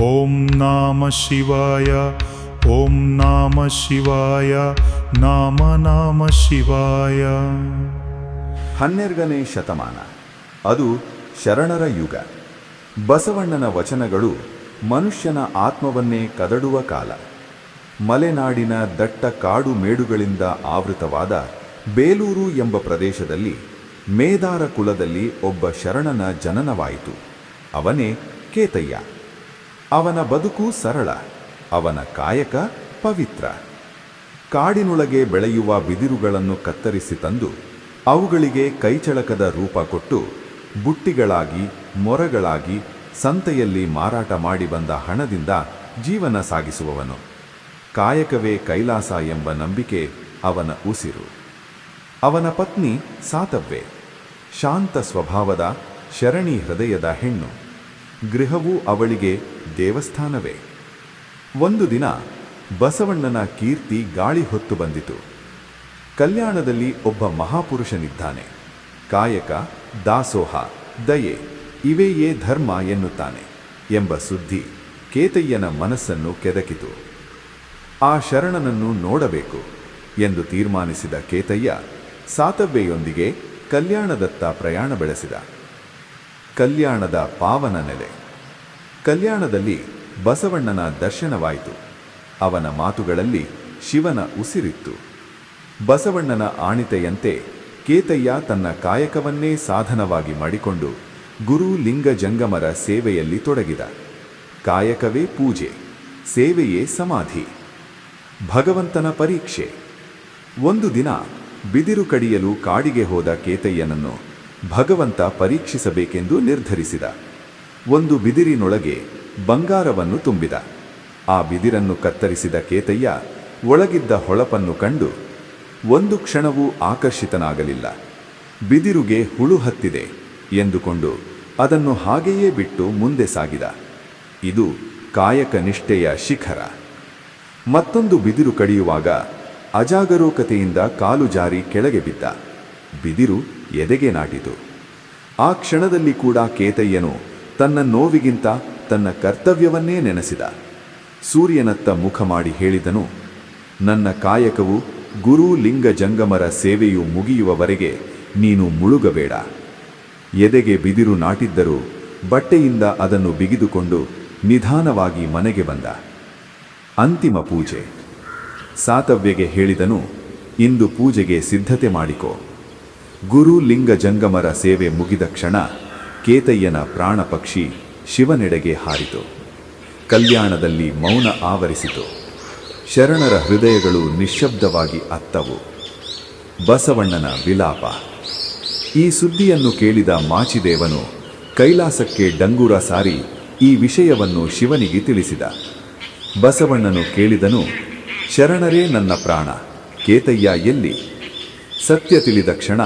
ಓಂ ನಾಮ ಶಿವಾಯ ಓಂ ನಾಮ ಶಿವಾಯ ನಾಮ ನಾಮ ಶಿವಾಯ ಹನ್ನೆರಡನೇ ಶತಮಾನ. ಅದು ಶರಣರ ಯುಗ. ಬಸವಣ್ಣನ ವಚನಗಳು ಮನುಷ್ಯನ ಆತ್ಮವನ್ನೇ ಕದಡುವ ಕಾಲ. ಮಲೆನಾಡಿನ ದಟ್ಟ ಕಾಡು ಮೇಡುಗಳಿಂದ ಆವೃತವಾದ ಬೇಲೂರು ಎಂಬ ಪ್ರದೇಶದಲ್ಲಿ ಮೇದಾರ ಕುಲದಲ್ಲಿ ಒಬ್ಬ ಶರಣನ ಜನನವಾಯಿತು. ಅವನೇ ಕೇತಯ್ಯ. ಅವನ ಬದುಕು ಸರಳ, ಅವನ ಕಾಯಕ ಪವಿತ್ರ. ಕಾಡಿನೊಳಗೆ ಬೆಳೆಯುವ ಬಿದಿರುಗಳನ್ನು ಕತ್ತರಿಸಿ ತಂದು ಅವುಗಳಿಗೆ ಕೈಚಳಕದ ರೂಪ ಕೊಟ್ಟು ಬುಟ್ಟಿಗಳಾಗಿ, ಮೊರಗಳಾಗಿ, ಸಂತೆಯಲ್ಲಿ ಮಾರಾಟ ಮಾಡಿ ಬಂದ ಹಣದಿಂದ ಜೀವನ ಸಾಗಿಸುವವನು. ಕಾಯಕವೇ ಕೈಲಾಸ ಎಂಬ ನಂಬಿಕೆ ಅವನ ಉಸಿರು. ಅವನ ಪತ್ನಿ ಸಾತವ್ವೆ ಶಾಂತ ಸ್ವಭಾವದ, ಶರಣಿ ಹೃದಯದ ಹೆಣ್ಣು. ಗೃಹವೂ ಅವಳಿಗೆ ದೇವಸ್ಥಾನವೇ. ಒಂದು ದಿನ ಬಸವಣ್ಣನ ಕೀರ್ತಿ ಗಾಳಿ ಹೊತ್ತು ಬಂದಿತು. ಕಲ್ಯಾಣದಲ್ಲಿ ಒಬ್ಬ ಮಹಾಪುರುಷನಿದ್ದಾನೆ. ಕಾಯಕ, ದಾಸೋಹ, ದಯೆ ಇವೆಯೇ ಧರ್ಮ ಎನ್ನುತ್ತಾನೆ ಎಂಬ ಸುದ್ದಿ ಕೇತಯ್ಯನ ಮನಸ್ಸನ್ನು ಕೆದಕಿತು. ಆ ಶರಣನನ್ನು ನೋಡಬೇಕು ಎಂದು ತೀರ್ಮಾನಿಸಿದ ಕೇತಯ್ಯ ಸಾತವ್ಯೆಯೊಂದಿಗೆ ಕಲ್ಯಾಣದತ್ತ ಪ್ರಯಾಣ ಬೆಳೆಸಿದ. ಕಲ್ಯಾಣದ ಪಾವನ ನೆಲೆ. ಕಲ್ಯಾಣದಲ್ಲಿ ಬಸವಣ್ಣನ ದರ್ಶನವಾಯಿತು. ಅವನ ಮಾತುಗಳಲ್ಲಿ ಶಿವನ ಉಸಿರಿತ್ತು. ಬಸವಣ್ಣನ ಆಣಿತೆಯಂತೆ ಕೇತಯ್ಯ ತನ್ನ ಕಾಯಕವನ್ನೇ ಸಾಧನವಾಗಿ ಮಾಡಿಕೊಂಡು ಗುರು ಲಿಂಗ ಜಂಗಮರ ಸೇವೆಯಲ್ಲಿ ತೊಡಗಿದ. ಕಾಯಕವೇ ಪೂಜೆ, ಸೇವೆಯೇ ಸಮಾಧಿ. ಭಗವಂತನ ಪರೀಕ್ಷೆ. ಒಂದು ದಿನ ಬಿದಿರು ಕಡಿಯಲು ಕಾಡಿಗೆ ಹೋದ ಕೇತಯ್ಯನನ್ನು ಭಗವಂತ ಪರೀಕ್ಷಿಸಬೇಕೆಂದು ನಿರ್ಧರಿಸಿದ. ಒಂದು ಬಿದಿರಿನೊಳಗೆ ಬಂಗಾರವನ್ನು ತುಂಬಿದ. ಆ ಬಿದಿರನ್ನು ಕತ್ತರಿಸಿದ ಕೇತಯ್ಯ ಒಳಗಿದ್ದ ಹೊಳಪನ್ನು ಕಂಡು ಒಂದು ಕ್ಷಣವೂ ಆಕರ್ಷಿತನಾಗಲಿಲ್ಲ. ಬಿದಿರುಗೆ ಹುಳು ಹತ್ತಿದೆ ಎಂದುಕೊಂಡು ಅದನ್ನು ಹಾಗೆಯೇ ಬಿಟ್ಟು ಮುಂದೆ ಸಾಗಿದ. ಇದು ಕಾಯಕ ನಿಷ್ಠೆಯ ಶಿಖರ. ಮತ್ತೊಂದು ಬಿದಿರು ಕಡಿಯುವಾಗ ಅಜಾಗರೂಕತೆಯಿಂದ ಕಾಲು ಜಾರಿ ಕೆಳಗೆ ಬಿದ್ದ. ಬಿದಿರು ಎದೆಗೆ ನಾಟಿತು. ಆ ಕ್ಷಣದಲ್ಲಿ ಕೂಡ ಕೇತಯ್ಯನು ತನ್ನ ನೋವಿಗಿಂತ ತನ್ನ ಕರ್ತವ್ಯವನ್ನೇ ನೆನೆಸಿದ. ಸೂರ್ಯನತ್ತ ಮುಖ ಮಾಡಿ ಹೇಳಿದನು, ನನ್ನ ಕಾಯಕವು ಗುರು ಲಿಂಗ ಜಂಗಮರ ಸೇವೆಯು ಮುಗಿಯುವವರೆಗೆ ನೀನು ಮುಳುಗಬೇಡ. ಎದೆಗೆ ಬಿದಿರು ನಾಟಿದ್ದರೂ ಬಟ್ಟೆಯಿಂದ ಅದನ್ನು ಬಿಗಿದುಕೊಂಡು ನಿಧಾನವಾಗಿ ಮನೆಗೆ ಬಂದ. ಅಂತಿಮ ಪೂಜೆ. ಸಾತವ್ಯಗೆ ಹೇಳಿದನು, ಇಂದು ಪೂಜೆಗೆ ಸಿದ್ಧತೆ ಮಾಡಿಕೊ. ಗುರು ಲಿಂಗ ಜಂಗಮರ ಸೇವೆ ಮುಗಿದ ಕ್ಷಣ ಕೇತಯ್ಯನ ಪ್ರಾಣ ಪಕ್ಷಿ ಶಿವನೆಡೆಗೆ ಹಾರಿತು. ಕಲ್ಯಾಣದಲ್ಲಿ ಮೌನ ಆವರಿಸಿತು. ಶರಣರ ಹೃದಯಗಳು ನಿಶ್ಶಬ್ದವಾಗಿ ಅತ್ತವು. ಬಸವಣ್ಣನ ವಿಲಾಪ. ಈ ಸುದ್ದಿಯನ್ನು ಕೇಳಿದ ಮಾಚಿದೇವನು ಕೈಲಾಸಕ್ಕೆ ಡಂಗೂರ ಸಾರಿ ಈ ವಿಷಯವನ್ನು ಶಿವನಿಗೆ ತಿಳಿಸಿದ. ಬಸವಣ್ಣನು ಕೇಳಿದನು, ಶರಣರೇ ನನ್ನ ಪ್ರಾಣ, ಕೇತಯ್ಯ ಎಲ್ಲಿ? ಸತ್ಯ ತಿಳಿದ ಕ್ಷಣ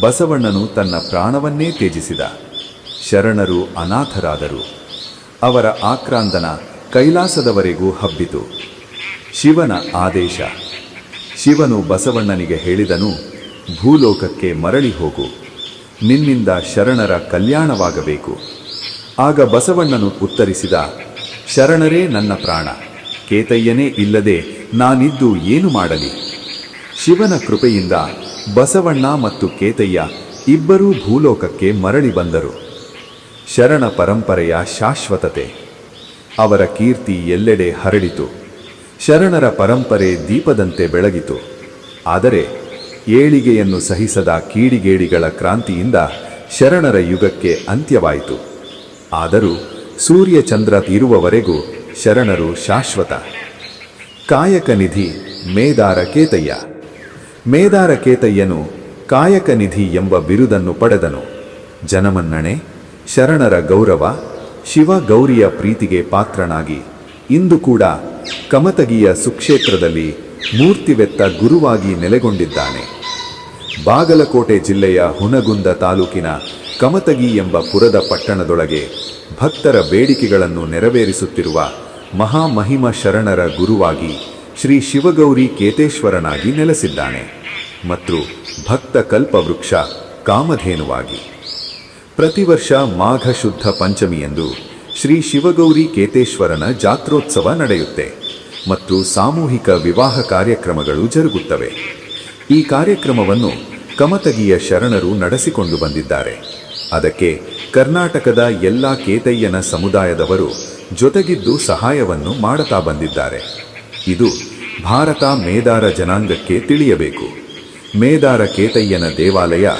ಬಸವಣ್ಣನು ತನ್ನ ಪ್ರಾಣವನ್ನೇ ತ್ಯಜಿಸಿದ. ಶರಣರು ಅನಾಥರಾದರು. ಅವರ ಆಕ್ರಾಂದನ ಕೈಲಾಸದವರೆಗೂ ಹಬ್ಬಿತು. ಶಿವನ ಆದೇಶ. ಶಿವನು ಬಸವಣ್ಣನಿಗೆ ಹೇಳಿದನು, ಭೂಲೋಕಕ್ಕೆ ಮರಳಿ ಹೋಗು. ನಿನ್ನಿಂದ ಶರಣರ ಕಲ್ಯಾಣವಾಗಬೇಕು. ಆಗ ಬಸವಣ್ಣನು ಉತ್ತರಿಸಿದ, ಶರಣರೇ ನನ್ನ ಪ್ರಾಣ. ಕೇತಯ್ಯನೇ ಇಲ್ಲದೆ ನಾನಿದ್ದು ಏನು ಮಾಡಲಿ? ಶಿವನ ಕೃಪೆಯಿಂದ ಬಸವಣ್ಣ ಮತ್ತು ಕೇತಯ್ಯ ಇಬ್ಬರೂ ಭೂಲೋಕಕ್ಕೆ ಮರಳಿ ಬಂದರು. ಶರಣ ಪರಂಪರೆಯ ಶಾಶ್ವತತೆ. ಅವರ ಕೀರ್ತಿ ಎಲ್ಲೆಡೆ ಹರಡಿತು. ಶರಣರ ಪರಂಪರೆ ದೀಪದಂತೆ ಬೆಳಗಿತು. ಆದರೆ ಏಳಿಗೆಯನ್ನು ಸಹಿಸದ ಕೀಡಿಗೇಡಿಗಳ ಕ್ರಾಂತಿಯಿಂದ ಶರಣರ ಯುಗಕ್ಕೆ ಅಂತ್ಯವಾಯಿತು. ಆದರೂ ಸೂರ್ಯಚಂದ್ರ ತೀರುವವರೆಗೂ ಶರಣರು ಶಾಶ್ವತ. ಕಾಯಕ ನಿಧಿ ಮೇದಾರ ಕೇತಯ್ಯ. ಮೇದಾರ ಕೇತಯ್ಯನು ಕಾಯಕ ನಿಧಿ ಎಂಬ ಬಿರುದನ್ನು ಪಡೆದನು. ಜನಮನ್ನಣೆ ಶರಣರ ಗೌರವ, ಶಿವ ಗೌರಿಯ ಪ್ರೀತಿಗೆ ಪಾತ್ರನಾಗಿ ಇಂದು ಕೂಡ ಕಮತಗಿಯ ಸುಕ್ಷೇತ್ರದಲ್ಲಿ ಮೂರ್ತಿವೆತ್ತ ಗುರುವಾಗಿ ನೆಲೆಗೊಂಡಿದ್ದಾನೆ. ಬಾಗಲಕೋಟೆ ಜಿಲ್ಲೆಯ ಹುನಗುಂದ ತಾಲೂಕಿನ ಕಮತಗಿ ಎಂಬ ಪುರದ ಪಟ್ಟಣದೊಳಗೆ ಭಕ್ತರ ಬೇಡಿಕೆಗಳನ್ನು ನೆರವೇರಿಸುತ್ತಿರುವ ಮಹಾಮಹಿಮ ಶರಣರ ಗುರುವಾಗಿ ಶ್ರೀ ಶಿವಗೌರಿ ಕೇತೇಶ್ವರನಾಗಿ ನೆಲೆಸಿದ್ದಾನೆ. ಮತ್ತು ಭಕ್ತ ಕಲ್ಪವೃಕ್ಷ ಕಾಮಧೇನುವಾಗಿ. ಪ್ರತಿ ವರ್ಷ ಮಾಘ ಶುದ್ಧ ಪಂಚಮಿಯಂದು ಶ್ರೀ ಶಿವಗೌರಿ ಕೇತೇಶ್ವರನ ಜಾತ್ರೋತ್ಸವ ನಡೆಯುತ್ತೆ ಮತ್ತು ಸಾಮೂಹಿಕ ವಿವಾಹ ಕಾರ್ಯಕ್ರಮಗಳು ಜರುಗುತ್ತವೆ. ಈ ಕಾರ್ಯಕ್ರಮವನ್ನು ಕಮತಗಿಯ ಶರಣರು ನಡೆಸಿಕೊಂಡು ಬಂದಿದ್ದಾರೆ. ಅದಕ್ಕೆ ಕರ್ನಾಟಕದ ಎಲ್ಲ ಕೇತಯ್ಯನ ಸಮುದಾಯದವರು ಜೊತೆಗಿದ್ದು ಸಹಾಯವನ್ನು ಮಾಡುತ್ತಾ ಬಂದಿದ್ದಾರೆ. ಇದು ಭಾರತ ಮೇದಾರ ಜನಾಂಗಕ್ಕೆ ತಿಳಿಯಬೇಕು. ಮೇದಾರ ಕೇತಯ್ಯನ ದೇವಾಲಯ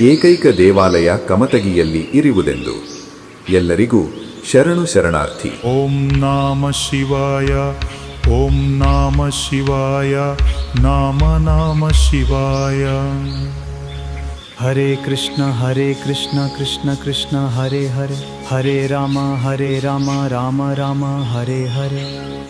ಏಕೈಕ ದೇವಾಲಯ ಕಮತಗಿಯಲ್ಲಿ ಇರುವುದೆಂದು. ಎಲ್ಲರಿಗೂ ಶರಣು ಶರಣಾರ್ಥಿ. ಓಂ ನಾಮ ಶಿವಾಯ, ಓಂ ನಾಮ ಶಿವಾಯ, ನಾಮ ನಾಮ ಶಿವಾಯ. ಹರೇ ಕೃಷ್ಣ ಹರೇ ಕೃಷ್ಣ ಕೃಷ್ಣ ಕೃಷ್ಣ, ಹರೇ ಹರೇ. ಹರೇ ರಾಮ ಹರೇ ರಾಮ ರಾಮ ರಾಮ, ಹರೇ ಹರೇ.